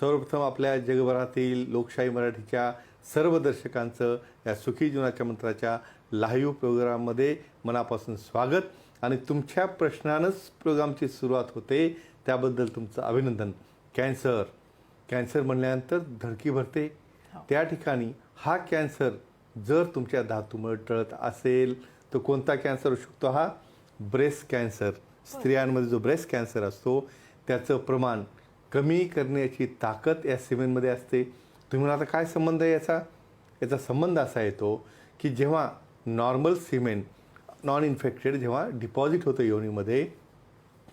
सर्वप्रथम आपल्या जगभरातील लोकशाही मराठीच्या सर्व दर्शकांचं या सुखी जीवनाच्या मंत्राच्या लाईव्ह प्रोग्राममध्ये मनापासून स्वागत. आणि तुमच्या प्रश्नानंच प्रोग्रामची सुरुवात होते त्याबद्दल तुमचं अभिनंदन. कॅन्सर. कॅन्सर म्हणल्यानंतर धडकी भरते. त्या ठिकाणी हा कॅन्सर जर तुमच्या धातूमुळे टळत असेल तर कोणता कॅन्सर असू शकतो हा? Breast cancer. स्त्रियांमध्ये जो ब्रेस्ट कॅन्सर असतो त्याचं प्रमाण कमी करण्याची ताकद या सिमेंटमध्ये असते. तुम्ही आता काय संबंध आहे याचा? याचा संबंध असा येतो की जेव्हा नॉर्मल सिमेंट नॉन इन्फेक्टेड जेव्हा डिपॉझिट होतं योनीमध्ये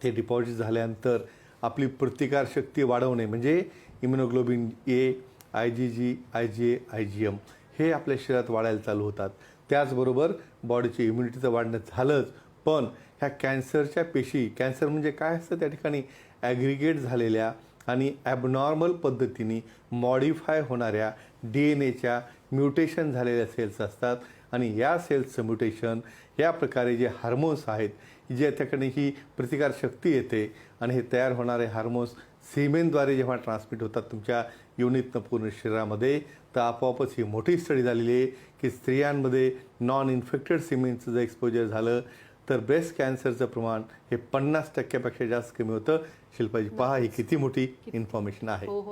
ते डिपॉझिट झाल्यानंतर आपली प्रतिकारशक्ती वाढवणे म्हणजे immunoglobulin A I G G I G A I G M हे आपल्या शरीरात वाढायला चालू होतात. त्याचबरोबर बॉडीची इम्युनिटी तर वाढणं झालंच पण ह्या कॅन्सरच्या पेशी कॅन्सर म्हणजे काय असतं? त्या ठिकाणी ॲग्रिगेट झालेल्या आणि ॲबनॉर्मल पद्धतीने मॉडिफाय होणाऱ्या डी एन एच्या म्युटेशन झालेल्या सेल्स असतात. आणि या सेल्सचं म्युटेशन या प्रकारे जे हार्मोन्स आहेत जे त्याकडे ही प्रतिकारशक्ती येते आणि हे तयार होणारे हार्मोन्स सिमेनद्वारे जेव्हा ट्रान्समिट होतात तुमच्या युनिटनं पूर्ण शरीरामध्ये तर आपोआपच ही मोठी स्टडी झालेली आहे की स्त्रियांमध्ये नॉन इन्फेक्टेड सिमेंटचं जर एक्सपोजर झालं तर ब्रेस्ट कॅन्सरचं प्रमाण हे पन्नास टक्क्यापेक्षा जास्त कमी होतं. शिल्पाजी पहा ही किती मोठी इन्फॉर्मेशन आहे. हो हो.